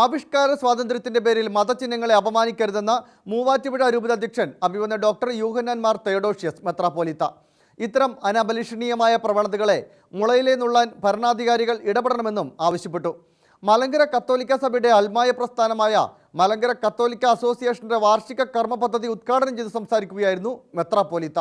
ആവിഷ്കാര സ്വാതന്ത്ര്യത്തിന്റെ പേരിൽ മതചിഹ്നങ്ങളെ അപമാനിക്കരുതെന്ന് മൂവാറ്റുപുഴ രൂപത അധ്യക്ഷൻ അഭിമന്യ ഡോക്ടർ യൂഹന്നാൻ മാർ തെയഡോഷ്യസ് മെത്രാപ്പോലിത്ത. ഇത്തരം അനബലിഷണീയമായ പ്രവണതകളെ മുളയിലേ നുള്ളാൻ ഭരണാധികാരികൾ ഇടപെടണമെന്നും ആവശ്യപ്പെട്ടു. മലങ്കര കത്തോലിക്ക സഭയുടെ അൽമായ പ്രസ്ഥാനമായ മലങ്കര കത്തോലിക്ക അസോസിയേഷന്റെ വാർഷിക കർമ്മ പദ്ധതി ഉദ്ഘാടനം ചെയ്ത് സംസാരിക്കുകയായിരുന്നു മെത്രാപ്പോലിത്ത.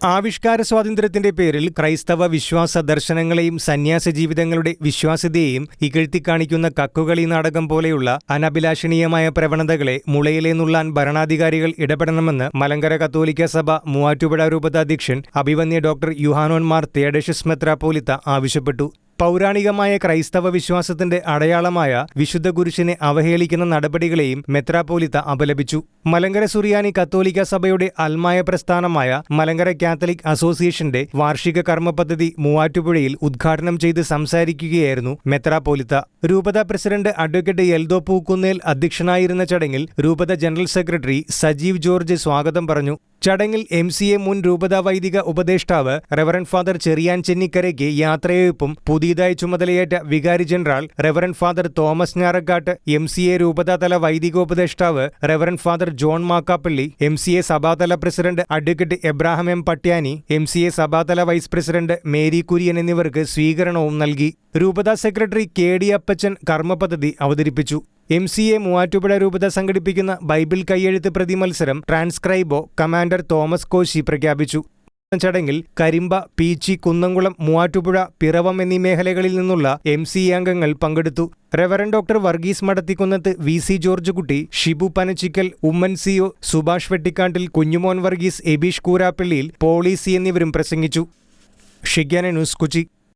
ആവിഷ്കാര സ്വാതന്ത്ര്യത്തിന്റെ പേരിൽ ക്രൈസ്തവ വിശ്വാസ ദർശനങ്ങളെയും സന്യാസ ജീവിതങ്ങളുടെ വിശ്വാസ്യതയെയും ഇകഴ്ത്തി കാണിക്കുന്ന കക്കുകളി നാടകം പോലെയുള്ള അനഭിലാഷണീയമായ പ്രവണതകളെ മുളയിലെ നുള്ളാൻ ഭരണാധികാരികൾ ഇടപെടണമെന്ന് മലങ്കര കത്തോലിക്ക സഭ മൂവാറ്റുപുഴ രൂപതാധ്യക്ഷൻ അഭിവന്യ ഡോക്ടർ യുഹാനോൻ മാർ തേഡഷ്യസ് മെത്രാപ്പോലിത്ത ആവശ്യപ്പെട്ടു. പൗരാണികമായ ക്രൈസ്തവ വിശ്വാസത്തിന്റെ അടയാളമായ വിശുദ്ധ കുരിശിനെ അവഹേളിക്കുന്ന നടപടികളെയും മെത്രാപ്പോലിത്ത അപലപിച്ചു. മലങ്കര സുറിയാനി കത്തോലിക്ക സഭയുടെ അൽമായ പ്രസ്ഥാനമായ മലങ്കര കാത്തലിക് അസോസിയേഷന്റെ വാർഷിക കർമ്മ പദ്ധതി മൂവാറ്റുപുഴയിൽ ഉദ്ഘാടനം ചെയ്ത് സംസാരിക്കുകയായിരുന്നു മെത്രാപ്പോലിത്ത. രൂപത പ്രസിഡന്റ് അഡ്വക്കേറ്റ് എൽദോ പൂക്കുന്നേൽ അധ്യക്ഷനായിരുന്ന ചടങ്ങിൽ രൂപത ജനറൽ സെക്രട്ടറി സജീവ് ജോർജ് സ്വാഗതം പറഞ്ഞു. ചടങ്ങിൽ എം സി എ മുൻ രൂപതാ വൈദിക ഉപദേഷ്ടാവ് റെവറൻ ഫാദർ ചെറിയാൻ ചെന്നിക്കരയ്ക്ക് യാത്രയയപ്പും പുതിയതായി ചുമതലയേറ്റ വികാരി general reverend father Thomas Njarakkattu M C A രൂപതാതല വൈദികോപദേഷ്ടാവ് reverend father John Makkappally M C A സഭാതല president advocate Ebrahim M Patyani M C A സഭാതല vice president Mary Kurian എന്നിവർക്ക് സ്വീകരണവും നൽകി. രൂപതാ സെക്രട്ടറി കെ ഡി അപ്പച്ചൻ കർമ്മപദ്ധതി അവതരിപ്പിച്ചു. എം സി എ മൂവാറ്റുപുഴ രൂപത സംഘടിപ്പിക്കുന്ന Bible കൈയെഴുത്ത് പ്രതി മത്സരം ട്രാൻസ്ക്രൈബോ കമാൻഡർ തോമസ് കോശി പ്രഖ്യാപിച്ചു. ചടങ്ങിൽ കരിമ്പ പീച്ചി കുന്നംകുളം മൂവാറ്റുപുഴ പിറവം എന്നീ മേഖലകളിൽ നിന്നുള്ള എം സി അംഗങ്ങൾ പങ്കെടുത്തു. Reverend doctor Varghese Madathikunnath V C George Kutty Shibu Panachikkal Oommen C O Subhash Vettikattil Kunjumon Varghese Abeesh കൂരാപ്പള്ളിയിൽ പോളീസി എന്നിവരും പ്രസംഗിച്ചു. ഷിഗ്യാന ന്യൂസ് കൊച്ചി.